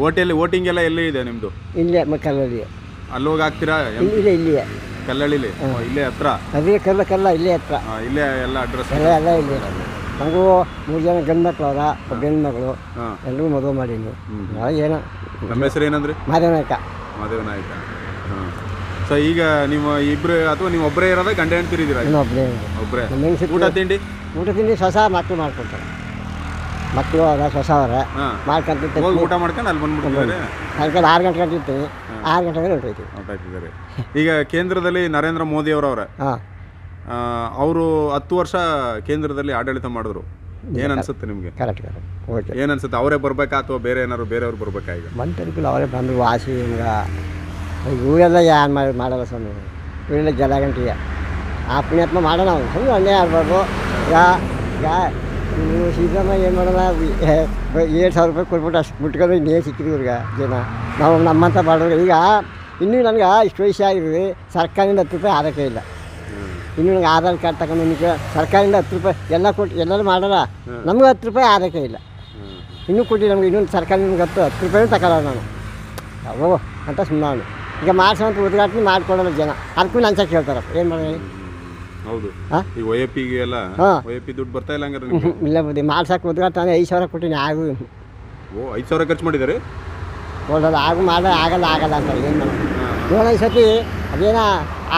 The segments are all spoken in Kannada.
ಓಟೆಲ್ಲಿ ವೋಟಿಂಗ್ ಎಲ್ಲ ಎಲ್ಲಿ ಇದೆ ನಿಮ್ಮದು ಇಲ್ಲೇ ಮಕ್ಕಳಲ್ಲಿ ಅಲ್ಲಿ ಹೋಗಿ ಹಾಕ್ತೀರಾ? ಎಂ- ಇಲ್ಲೇ ಇಲ್ಲಿಯೇ. ಕಲ್ಲಳ್ಳಿಲಿ? ಓ, ಇಲ್ಲೇ ಹತ್ರ? ಅದೇ ಕಲ್ಲ ಕಲ್ಲ ಇಲ್ಲೇ ಹತ್ರ. ಆ, ಇಲ್ಲೇ ಎಲ್ಲ ಅಡ್ರೆಸ್ ಎಲ್ಲ ಎಲ್ಲ ಇಲ್ಲೇ ನಮಗೂ ಮೂರು ಜನ ಗಂಡು ಮಕ್ಕಳು ಅವರ ಗಂಡು ಮಗಳು ಹಾಂ. ಎಲ್ರಿಗೂ ಮದುವೆ ಮಾಡೀನಿ ನಾಳೆ ಏನೋ ನಮ್ಮ ಹೆಸರು ಏನಂದ್ರಿ? ಮಾದೇವನಾಯ್ಕ. ಮಾದೇವ ನಾಯಕ. ಹಾಂ. ಸೊ ಈಗ ನೀವು ಇಬ್ರು ಅಥವಾ ನೀವು ಒಬ್ಬರೇ ಇರೋದ ಗಂಡ ಹೆಣ್ತಿರು ಇದ್ದೀರಾ ಇನ್ನೊಬ್ಬನೇ ಒಬ್ಬರೇ ನಮ್ಮ ಹೆಂಗಸ ಊಟ ತಿಂಡಿ? ಊಟ ತಿಂಡಿ ಸಸ ಮಕ್ಕಳು ಮಾಡ್ಕೊಡ್ತಾರೆ. ಮಕ್ಕಳು ಹಾಂ. ಮಾಡ್ಕೊಂತಿರ್ತಾರೆ ಹೋಗಿ ಊಟ ಮಾಡ್ಕೊಂಡು ಅಲ್ಲಿ ಬಂದ್ಬಿಟ್ಟಿದ್ದಾರೆ ಸಾಯಂಕಾಲ ಆರು ಗಂಟೆ ಗಂಟೆ ಇರ್ತೀವಿ ಆರು ಗಂಟೆ ಹಾಕಿದ್ದಾರೆ ಈಗ ಕೇಂದ್ರದಲ್ಲಿ ನರೇಂದ್ರ ಮೋದಿ ಅವರವ್ರೆ ಹಾಂ. ಅವರು ಹತ್ತು ವರ್ಷ ಕೇಂದ್ರದಲ್ಲಿ ಆಡಳಿತ ಮಾಡಿದ್ರು. ಏನ್ ಅನ್ಸುತ್ತೆ ನಿಮಗೆ? ಕರೆಕ್ಟ್ ಕರೆಕ್ಟ್ ಓಕೆ ಏನ್ ಅನ್ಸುತ್ತೆ? ಅವರೇ ಬರಬೇಕಾ ಅಥವಾ ಬೇರೆ ಏನಾದ್ರು ಬೇರೆಯವ್ರು ಬರಬೇಕಾ ಈಗ? ಮಂತ್ರಿಗಳು ಅವರೇ ಬಂದರು ವಾಸಿ ಹಿಂಗ. ಇವರೆಲ್ಲ ಯಾರು ಮಾಡಿ ಮಾಡಲ್ಲ ಸ್ವಾಮಿ. ಇವರೆಲ್ಲ ಜಲ ಗಂಟೆಯ ಆ ಪುಣ್ಯಾತ್ಮ ಮಾಡೋಣ ಅವ್ನು ಸುಮ್ಮನೆ ಅನ್ಯಾಯ ಆಡ್ಬಾರ್ದು ಯಾ ಈಗ ಇವ್ರು ಸಿದ್ದರಾಮಯ್ಯ ಏನು ಮಾಡೋಣ? ಏಳು ಸಾವಿರ ರೂಪಾಯಿ ಕೊಟ್ಬಿಟ್ಟು ಅಷ್ಟು ಬಿಟ್ಕೊಂಡು ಇನ್ನೇನು ಸಿಕ್ಕಿದ್ರು ಇವ್ರಿಗೆ ಜನ. ನಾವು ನಮ್ಮಂತ ಮಾಡೋರು. ಈಗ ಇನ್ನೂ ನನಗೆ ಇಷ್ಟು ವಯಸ್ಸು ಆಗಿದೆ. ಸರ್ಕಾರದಿಂದ ಹತ್ತು ರೂಪಾಯಿ ಆರೋಗ್ಯ ಇಲ್ಲ. ಇನ್ನೂ ನನಗೆ ಆಧಾರ್ ಕಾರ್ಡ್ ತಗೊಂಡು ನಿಮಗೆ ಸರ್ಕಾರದಿಂದ ಹತ್ತು ರೂಪಾಯಿ ಎಲ್ಲ ಕೊಟ್ಟು ಎಲ್ಲರೂ ಮಾಡೋಣ ನಮ್ಗೆ ಹತ್ತು ರೂಪಾಯಿ ಆರೋಗ್ಯ ಇಲ್ಲ. ಇನ್ನೂ ಕೊಟ್ಟು ನಮ್ಗೆ ಇನ್ನೊಂದು ಸರ್ಕಾರದಿಂದ ನಿಮ್ಗೆ ಹತ್ತು ಹತ್ತು ರೂಪಾಯಿನೂ ತಗೊಳ್ಳೋ ನಾನು. ಓ ಅಂತ ಸುಮ್ಮನೆ ಈಗ ಮಾಡ್ಸೋಂತ ಉದ್ಘಾಟನೆ ಮಾಡಿಕೊಡೋಲ್ಲ ಜನ. ಅದಕ್ಕೂ ಲಂಚ ಕೇಳ್ತಾರಪ್ಪ. ಏನು ಮಾಡೋದು? ಹೌದು. ಈಗ ಎಲ್ಲ ದುಡ್ಡು ಬರ್ತಾ ಇಲ್ಲ ಹಂಗಾರೆ ನಿಮ್ಗೆ? ಇಲ್ಲ ಬುದ್ಧಿ ಮಾಡ್ಸಕ್ಕೆ ಉದ್ಘಾಟನೆ ಐದು ಸಾವಿರ ಕೊಟ್ಟಿನಿ ಆಗು. ಓ ಐದು ಸಾವಿರ ಖರ್ಚು ಮಾಡಿದ್ದಾರೆ ಆಗು ಮಾಡ ಆಗಲ್ಲ ಆಗಲ್ಲ ಅಂತ ಏನು ಮಾಡೋದು? ಸತಿ ಅದೇನ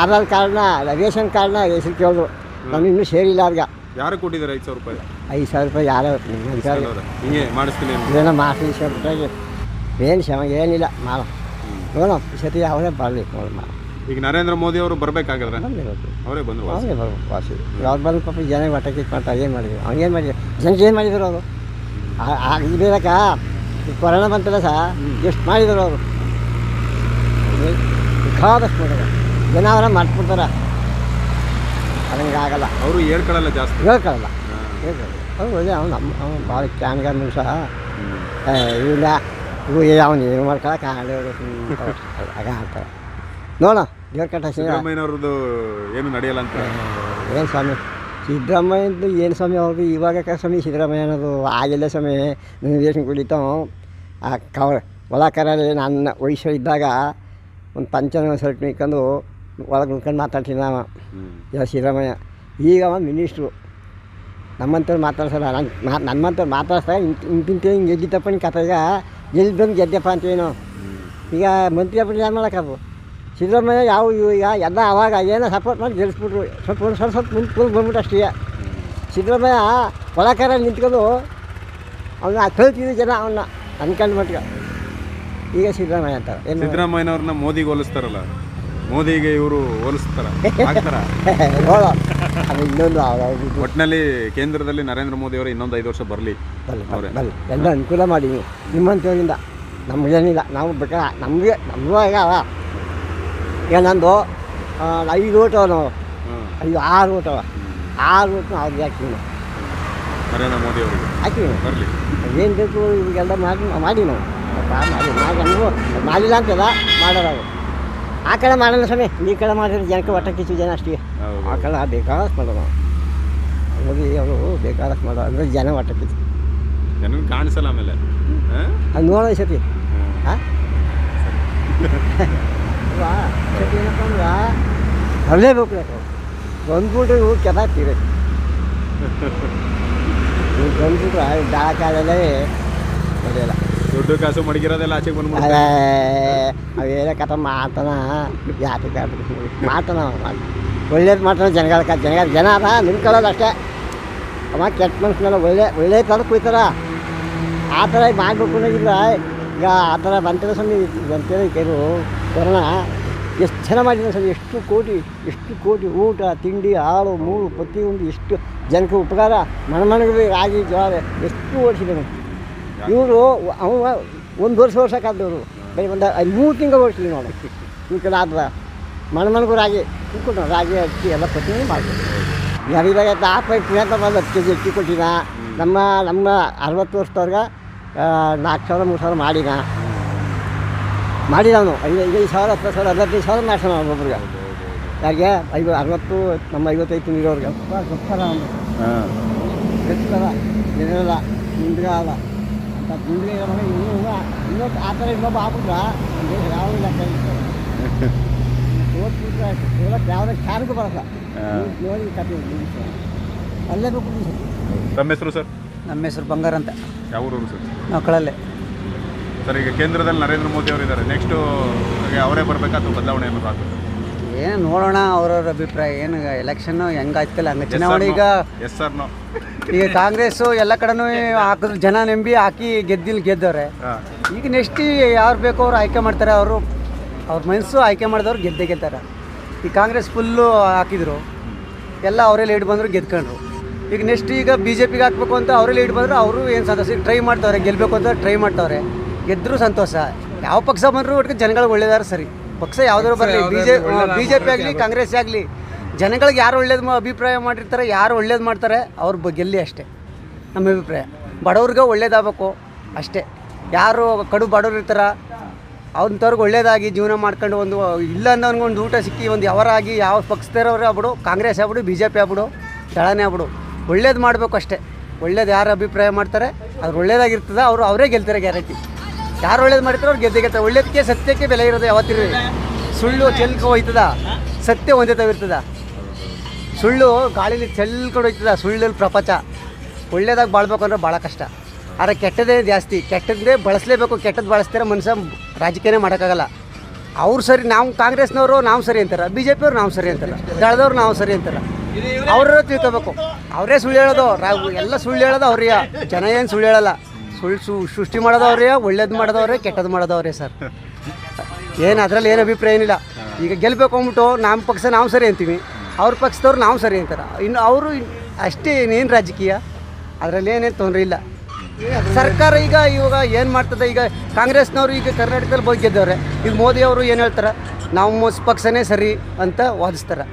ಆಧಾರ್ ಕಾರ್ಡ್ನ ರೇಷನ್ ಕಾರ್ಡ್ನ ಹೆಸರು ಕೇಳಿದ್ರು. ನಾನು ಇನ್ನೂ ಸೇರಿಲ್ಲ ಅವ್ರಿಗೆ ಯಾರು ಕೊಟ್ಟಿದ್ದಾರೆ ಐದು ಸಾವಿರ ರೂಪಾಯಿ? ಐದು ಸಾವಿರ ರೂಪಾಯಿ ಯಾರೋ? ಹಿಂಗೆ ಮಾಡಿಸ್ತೀನಿ. ಏನೋ ರೂಪಾಯಿಗೆ ಏನು ಶಮ ಏನಿಲ್ಲ ಮಾಡೋ ನೋಡೋಣ ಈ ಸತಿ ಅವರೇ ಬರಲಿ ನೋಡಿ ಈಗ ನರೇಂದ್ರ ಮೋದಿ ಅವರು ಬರಬೇಕಾಗಿದ್ರೆ ಅವರೇ ಬಂದರು ಬರ್ಬೇಕು ವಾಸಿ ಅವ್ರು ಬಂದು ಪಾಪ ಜನ ಕಿತ್ತು ಮಾಡ್ತಾರೆ ಏನು ಮಾಡಿದ್ರು? ಅವ್ನಿಗೇನು ಮಾಡಿದ್ರು? ಜನಕ್ಕೆ ಏನು ಮಾಡಿದ್ರು ಅವರು? ಇದಕ್ಕ ಈ ಕೊರೋನಾ ಬಂತಲ್ಲ ಸಹ ಎಷ್ಟು ಮಾಡಿದ್ರು ಅವರು? ಬೇಕಾದಷ್ಟು ಮಾಡಿದ್ರು. ಜನ ಅವರ ಮಾಡ್ಬಿಡ್ತಾರ ಅದಂಗೆ ಆಗಲ್ಲ. ಅವರು ಹೇಳ್ಕೊಳ್ಳಲ್ಲ ಜಾಸ್ತಿ. ಹೇಳ್ಕೊಳ್ಳಲ್ಲ. ಹೇಳ್ಕೊಳ್ಳಲ್ಲ ಅವ್ನು ಒಳ್ಳೆ ಅವ್ನು ನಮ್ಮ ಅವ್ನು ಭಾಳ ಕ್ಯಾನ್ಗಾರ ಸಹ ಇಲ್ಲ. ಇವು ಅವನು ಏನು ಮಾಡ್ಕೊಳಕ್ಕೆ ಆಗಲ್ಲ ಆಗ ಆಗ್ತಾರೆ ನೋಡೋಣ. ದೇವ್ರ ಕಟ್ಟ ಸಿದ್ದರಾಮಯ್ಯನವ್ರದ್ದು ಏನು ನಡೆಯಲ್ಲ ಅಂತ? ಏನು ಸ್ವಾಮಿ? ಸಿದ್ದರಾಮಯ್ಯದ್ದು ಏನು ಸ್ವಾಮಿ ಅವ್ರದ್ದು ಇವಾಗ ಸ್ವಾಮಿ ಸಿದ್ದರಾಮಯ್ಯ ಅನ್ನೋದು ಆಗಿಲ್ಲ ಸ್ವಾಮಿ. ರೇಷನ್ ಕುಡಿತಾವ ಆ ಕವ ಕರಲ್ಲಿ ನನ್ನ ವಯಸ್ಸು ಇದ್ದಾಗ ಒಂದು ಪಂಚನ ಸರ್ಟ್ ನಿಕ್ಕೊಂಡು ಒಳಗೆ ನಿಂತ್ಕೊಂಡು ಮಾತಾಡ್ತೀನಿ ಅವ. ಯಾವ ಸಿದ್ದರಾಮಯ್ಯ. ಈಗ ಅವ ಮಿನಿಸ್ಟ್ರು. ನಮ್ಮಂತವ್ರು ಮಾತಾಡ್ಸಲ್ಲ. ನನ್ನ ಮಾ ನಮ್ಮಂಥವ್ರು ಮಾತಾಡ್ಸ್ದಾಗ ಇಂತಿಂತ ಹಿಂಗೆ ಗೆದ್ದಿತ್ತಪ್ಪ ನಿನ್ನ ಕಥೆಗ. ಎಲ್ಲಿ ಬಂದು ಗೆದ್ದಪ್ಪ ಅಂತೇನು ಈಗ ಮಂತ್ರಿ ಅಪ್ಪ ಏನು ಮಾಡೋಕ್ಕವು ಸಿದ್ದರಾಮಯ್ಯ ಯಾವ ಈಗ ಎಲ್ಲ ಅವಾಗ ಏನೋ ಸಪೋರ್ಟ್ ಮಾಡಿ ಗೆಲ್ಲಿಸ್ಬಿಟ್ರು ಸ್ವಲ್ಪ ಒಂದು ಸ್ವಲ್ಪ ಸ್ವಲ್ಪ ಮುಂದೆ ಕೂಲ್ ಬಂದ್ಬಿಟ್ಟು ಅಷ್ಟೇ. ಸಿದ್ದರಾಮಯ್ಯ ಒಳಕರ ನಿಂತ್ಕೊಂಡು ಅವನ್ನ ಕಳ್ತಿದ್ರು ಜನ ಅವನ್ನ ಅನ್ಕೊಂಡು ಮಟ್ಟಿಗೆ ಈಗ ಸಿದ್ದರಾಮಯ್ಯ ಅಂತ ಏನು? ಸಿದ್ದರಾಮಯ್ಯನವ್ರನ್ನ ಮೋದಿಗೆ ಹೋಲಿಸ್ತಾರಲ್ಲ? ಮೋದಿಗೆ ಇವರು ಹೋಲಿಸ್ತಾರ? ನೋಡೋ. ಅದು ಇನ್ನೊಂದು ಅವ್ರು ಒಟ್ಟಿನಲ್ಲಿ ಕೇಂದ್ರದಲ್ಲಿ ನರೇಂದ್ರ ಮೋದಿ ಅವರು ಇನ್ನೊಂದು ಐದು ವರ್ಷ ಬರಲಿ. ಬಲ್ಲಿ ಎಲ್ಲ ಅನುಕೂಲ ಮಾಡಿ ನೀವು. ನಿಮ್ಮಂಥವ್ರಿಂದ ನಮಗೇನಿಲ್ಲ. ನಾವು ಬೇಕಾ ನಮಗೆ ನಮಗೂ ಆಗ ಈಗ ನಂದು? ಐದು ಊಟ ನಾವು. ಐದು ಆರು ಊಟ ಆರು ಊಟ ಅವ್ರಿಗೆ ಹಾಕಿ ನಾವು ನರೇಂದ್ರ ಮೋದಿ ಅವರಿಗೆ. ಹಾಕಿವಿ ನಾವು ಬರಲಿ. ಏನು ಬೇಕು ಇವಾಗೆಲ್ಲ ಮಾಡಿ ಮಾಡಿ ನಾವು. ಮಾಡಿ ಮಾಡಿಲ್ಲ ಅಂತಲ್ಲ ಮಾಡೋರು ಅವರು. ಆ ಕಡೆ ಮಾಡಲ್ಲ ಸ್ವಾಮಿ. ಈ ಕಡೆ ಮಾಡಿದ್ರೆ ಜನಕ್ಕೆ ಹೊಟ್ಟೆ ಕಿಚ್ಚು ಜನ ಅಷ್ಟೇ. ಆ ಕಡೆ ಬೇಕಾದಷ್ಟು ಮಾಡೋದು ನಾವು ಮೋದಿ ಅವರು ಬೇಕಾದಷ್ಟು ಮಾಡೋದು ಅಂದರೆ ಜನ ಹೊಟ್ಟೆ ಕಿಚ್ಚು. ಜನಕ್ಕೆ ಕಾಣಿಸಲ್ಲ ಆಮೇಲೆ? ಅದು ನೋಡೋ ಸತಿ ಹಾಂ ಸತಿ ಏನಪ್ಪ ಅಂದ್ರೆ ಬರಲೇಬೇಕು ಯಾಕೆ ಬಂದ್ಬಿಟ್ರೆ ಇವು ಕೆದಾಕ್ತೀರಿ ನೀವು ಬಂದ್ಬಿಟ್ರೆ ದಾಕಾಲಲ್ಲೇ ನಡೆಯಲ್ಲ. ದುಡ್ಡು ಕಾಸು ಮಡಗಿರೋದೆಲ್ಲ ಆಚೆಗೆ ಬಂದ್ಬಿಡ್ತಾರೆ ಅದೇ ಅವೇನೋ ಕಥ ಮಾಡ್ತಾನ ಯಾತಕ್ಕೆ ಮಾಡ್ತಾನ ಒಳ್ಳೇದು ಮಾಡ್ತಾನೆ ಜನಗಳ ಜನಗಳ ಜನ ಅದ ನಿಂತ್ಕೊಳ್ಳೋದು ಅಷ್ಟೇ. ಅವ ಕೆಟ್ಟ ಮನ್ಸಿನೆಲ್ಲ ಒಳ್ಳೆ ಒಳ್ಳೆ ಥರ ಕುಯ್ತಾರ. ಆ ಥರ ಮಾಡಬೇಕು ಅನ್ನೋದಿಲ್ಲ. ಈಗ ಆ ಥರ ಬಂತಿರೋ ಸ್ವಾಮಿ ಬಂತಿರೋ ಕೊರೋನಾ. ಎಷ್ಟು ಚೆನ್ನಾಗಿ ಮಾಡಿದ್ದಾರೆ ಸರ್? ಎಷ್ಟು ಕೋಟಿ ಎಷ್ಟು ಕೋಟಿ ಊಟ, ತಿಂಡಿ ಹಾಳು ಮೂಳು ಪ್ರತಿಯೊಂದು, ಎಷ್ಟು ಜನಕ್ಕೆ ಉಪಕಾರ? ಮಣಮಣಗಳಿಗೆ ರಾಗಿ ಜೋಳ ಎಷ್ಟು ಓಡಿಸಿದ್ದಾನೆ ಇವರು ಅವ ಒಂದು ವರ್ಷ ವರ್ಷಕ್ಕಾದವರು ಬರೀ ಒಂದು ಮೂರು ತಿಂಗಳು ಓಡಿಸ್ಲಿ ನೋಡಿ. ಈ ಕಡೆ ಆದ್ರೆ ಮನೆ ಮಣಗೂ ರಾಗಿ ತಿನ್ಕೊಂಡು ರಾಗಿ ಅಕ್ಕಿ ಎಲ್ಲ ಪ್ರತಿಯೊಂದು ಮಾಡ್ಬೋದು. ಯಾರಿದಾಗ ಆ ಬಂದು ಹತ್ತು ಕೆ ಜಿ ಅಕ್ಕಿ ಕೊಟ್ಟಿನ ನಮ್ಮ ನಮ್ಮ ಅರವತ್ತು ವರ್ಷದವ್ರಿಗೆ ನಾಲ್ಕು ಸಾವಿರ, ಮೂರು ಸಾವಿರ ಮಾಡಿನ ಮಾಡಿದವನು. ಐದು ಐದೈದು ಸಾವಿರ ಹತ್ತು ಸಾವಿರ ಹದಿನೈದು ಸಾವಿರ ಮಾಡ್ಸೋಣ ಒಬ್ಬೊಬ್ರಿಗೆ ಯಾರಿಗೆ? ಐದು ಅರವತ್ತು ನಮ್ಮ ಐವತ್ತೈದು ತುಂಬಿರೋರಿಗೆ ಗೊತ್ತಾರ ಅವನು ಇರಲ್ಲ ನಿಂದ್ರಲ್ಲ ಅಂತ ಹಿಂದೆ ಇನ್ನೂ ಇನ್ನೊಂದು ಆ ಥರ ಇನ್ನೊಬ್ಬ ಆಗ್ಬಿಟ್ರ? ದೇಶ ಯಾವ ಕೈ ಓದ್ಬಿಟ್ರೆ ಓದಕ್ಕೆ ಯಾವುದೇ ಚಾರ್ಗೂ ಬರಲ್ಲ. ನೋಡಿ ಕತೆ ಅಲ್ಲೇ ಬೇಕು ತಮ್ಮ ಹೆಸರು ಸರ್? ನಮ್ಮ ಹೆಸರು ಬಂಗಾರ ಅಂತ. ಯಾವ ಊರು ಸರ್? ಮಕ್ಕಳಲ್ಲೇ ಸರ್ ಈಗ ಕೇಂದ್ರದಲ್ಲಿ ನರೇಂದ್ರ ಮೋದಿ ಅವರು ಇದ್ದಾರೆ. ನೆಕ್ಸ್ಟು ಅವರೇ ಬರಬೇಕಾ ಅಥವಾ ಬದಲಾವಣೆ ಏನಾದ್ರು ಆಗಬೇಕು ಏನು ನೋಡೋಣ ಅವ್ರವ್ರ ಅಭಿಪ್ರಾಯ. ಏನು ಎಲೆಕ್ಷನ್ನು ಹೆಂಗಾಯ್ತಲ್ಲ ಹಂಗೆ ಚುನಾವಣೆ ಈಗ ಎಸ್ ಸರ್ ನೋ ಈಗ ಕಾಂಗ್ರೆಸ್ಸು ಎಲ್ಲ ಕಡೆನೂ ಹಾಕಿದ್ರು ಜನ ನಂಬಿ ಹಾಕಿ ಗೆದ್ದಿಲ್ ಗೆದ್ದವ್ರೆ. ಈಗ ನೆಕ್ಸ್ಟ್ ಯಾರು ಬೇಕೋ ಅವ್ರು ಆಯ್ಕೆ ಮಾಡ್ತಾರೆ. ಅವರು ಅವ್ರ ಮನಸ್ಸು ಆಯ್ಕೆ ಮಾಡಿದವ್ರು ಗೆದ್ದೇ ಗೆಲ್ತಾರೆ ಈ ಕಾಂಗ್ರೆಸ್ ಫುಲ್ಲು ಹಾಕಿದ್ರು. ಎಲ್ಲ ಅವರೇ ಲೀಡ್ ಬಂದರು ಗೆದ್ಕೊಂಡ್ರು. ಈಗ ನೆಕ್ಸ್ಟ್ ಈಗ ಬಿ ಜೆ ಪಿಗೆ ಹಾಕ್ಬೇಕು ಅಂತ ಅವರೇ ಲೀಡ್ ಬಂದರು ಅವರು ಏನು ಸಂತೋಷ ಈಗ ಟ್ರೈ ಮಾಡ್ತವ್ರೆ ಗೆಲ್ಲಬೇಕು ಅಂತ ಟ್ರೈ ಮಾಡ್ತವ್ರೆ. ಗೆದ್ದರೂ ಸಂತೋಷ. ಯಾವ ಪಕ್ಷ ಬಂದರೂ ಒಟ್ಟಿಗೆ ಜನಗಳಿಗೆ ಒಳ್ಳೇದಾರ ಸರಿ. ಪಕ್ಷ ಯಾವ್ದಾದ್ರು ಬರಲಿ B J B J P ಆಗಲಿ ಕಾಂಗ್ರೆಸ್ ಆಗಲಿ ಜನಗಳಿಗೆ ಯಾರು ಒಳ್ಳೇದು ಅಭಿಪ್ರಾಯ ಮಾಡಿರ್ತಾರೆ ಯಾರು ಒಳ್ಳೇದು ಮಾಡ್ತಾರೆ ಅವ್ರ ಬ- ಗೆಲ್ಲಿ ಅಷ್ಟೇ. ನಮ್ಮ ಅಭಿಪ್ರಾಯ. ಬಡವ್ರಿಗೆ ಒಳ್ಳೇದಾಗಬೇಕು ಅಷ್ಟೇ. ಯಾರು ಕಡು ಬಡವ್ರು ಇರ್ತಾರ ಅಂಥವ್ರಿಗೆ ಒಳ್ಳೇದಾಗಿ ಜೀವನ ಮಾಡ್ಕೊಂಡು ಒಂದು ಇಲ್ಲ ಅನ್ನೋನ್ಗೆ ಒಂದು ಊಟ ಸಿಕ್ಕಿ ಒಂದು ಯಾವರಾಗಿ ಯಾವ ಪಕ್ಷದವ್ರು ಆಗ್ಬಿಡು ಕಾಂಗ್ರೆಸ್ ಆಗ್ಬಿಡು ಬಿ ಜೆ ಪಿ ಆಗ್ಬಿಡು ದಳನೇ ಆಗ್ಬಿಡು. ಒಳ್ಳೇದು ಮಾಡಬೇಕು ಅಷ್ಟೇ. ಒಳ್ಳೇದು ಯಾರು ಅಭಿಪ್ರಾಯ ಮಾಡ್ತಾರೆ ಅದು ಒಳ್ಳೇದಾಗಿರ್ತದೆ ಅವರು ಅವರೇ ಗೆಲ್ತಾರೆ ಗ್ಯಾರಂಟಿ. ಯಾರು ಒಳ್ಳೇದು ಮಾಡ್ತಾರೆ ಅವ್ರು ಗೆದ್ದೆ ಗೆತ್ತ ಒಳ್ಳೇದಕ್ಕೆ ಸತ್ಯಕ್ಕೆ ಬೆಲೆ ಇರೋದು ಯಾವತ್ತಿರ ಸುಳ್ಳು ಚೆಲ್ಕ ಹೋಯ್ತದ? ಸತ್ಯ ಒಂದೇ ತವಿರ್ತದ ಸುಳ್ಳು ಗಾಳಿಲಿ ಚೆಲ್ಕೊಂಡು ಹೋಯ್ತದ ಸುಳ್ಳಲ್ಲಿ ಪ್ರಪಂಚ. ಒಳ್ಳೇದಾಗ ಬಾಳ್ಬೇಕು ಅಂದ್ರೆ ಭಾಳ ಕಷ್ಟ. ಆದರೆ ಕೆಟ್ಟದೇ ಜಾಸ್ತಿ. ಕೆಟ್ಟದ್ದೇ ಬಳಸಲೇಬೇಕು. ಕೆಟ್ಟದ್ದು ಬಳಸ್ತಾರೆ ಮನುಷ್ಯ ರಾಜಕೀಯನೇ ಮಾಡೋಕ್ಕಾಗಲ್ಲ. ಅವ್ರು ಸರಿ, ನಾವು ಕಾಂಗ್ರೆಸ್ನವರು ನಾವು ಸರಿ ಅಂತಾರೆ. ಬಿ ಜೆ ಪಿಯವ್ರು ನಾವು ಸರಿ ಅಂತಾರೆ. ದಳದವ್ರು ನಾವು ಸರಿ ಅಂತಾರೆ. ಅವ್ರ ತಿಳ್ಕೋಬೇಕು. ಅವರೇ ಸುಳ್ಳು ಹೇಳೋದು. ಎಲ್ಲ ಸುಳ್ಳು ಹೇಳೋದು ಅವ್ರಿಗೆ ಜನ ಏನು ಸುಳ್ಳು ಹೇಳಲ್ಲ. ಸುಳ್ಳು ಸೃಷ್ಟಿ ಮಾಡೋದವ್ರೆ, ಒಳ್ಳೇದು ಮಾಡೋದವ್ರೆ ಕೆಟ್ಟದ್ದು ಮಾಡೋದವ್ರೆ ಸರ್. ಏನು ಅದರಲ್ಲಿ ಏನು ಅಭಿಪ್ರಾಯ ಏನಿಲ್ಲ. ಈಗ ಗೆಲ್ಲಬೇಕು ಅಂದ್ಬಿಟ್ಟು ನಮ್ಮ ಪಕ್ಷ ನಾವು ಸರಿ ಅಂತೀವಿ. ಅವ್ರ ಪಕ್ಷದವ್ರು ನಾವು ಸರಿ ಅಂತಾರೆ. ಇನ್ನು ಅವರು ಅಷ್ಟೇ ಇನ್ನೇನು ರಾಜಕೀಯ, ಅದರಲ್ಲಿ ಏನೇನು ತೊಂದರೆ ಇಲ್ಲ. ಸರ್ಕಾರ ಈಗ ಇವಾಗ ಏನು ಮಾಡ್ತದೆ, ಈಗ ಕಾಂಗ್ರೆಸ್ನವರು ಈಗ ಕರ್ನಾಟಕದಲ್ಲಿ ಬಗ್ಗೆದ್ದವ್ರೆ ಗೆದ್ದವ್ರೆ ಈಗ ಮೋದಿ ಅವರು ಏನು ಹೇಳ್ತಾರೆ ನಾವು ಪಕ್ಷನೇ ಸರಿ ಅಂತ ವಾದಿಸ್ತಾರೆ.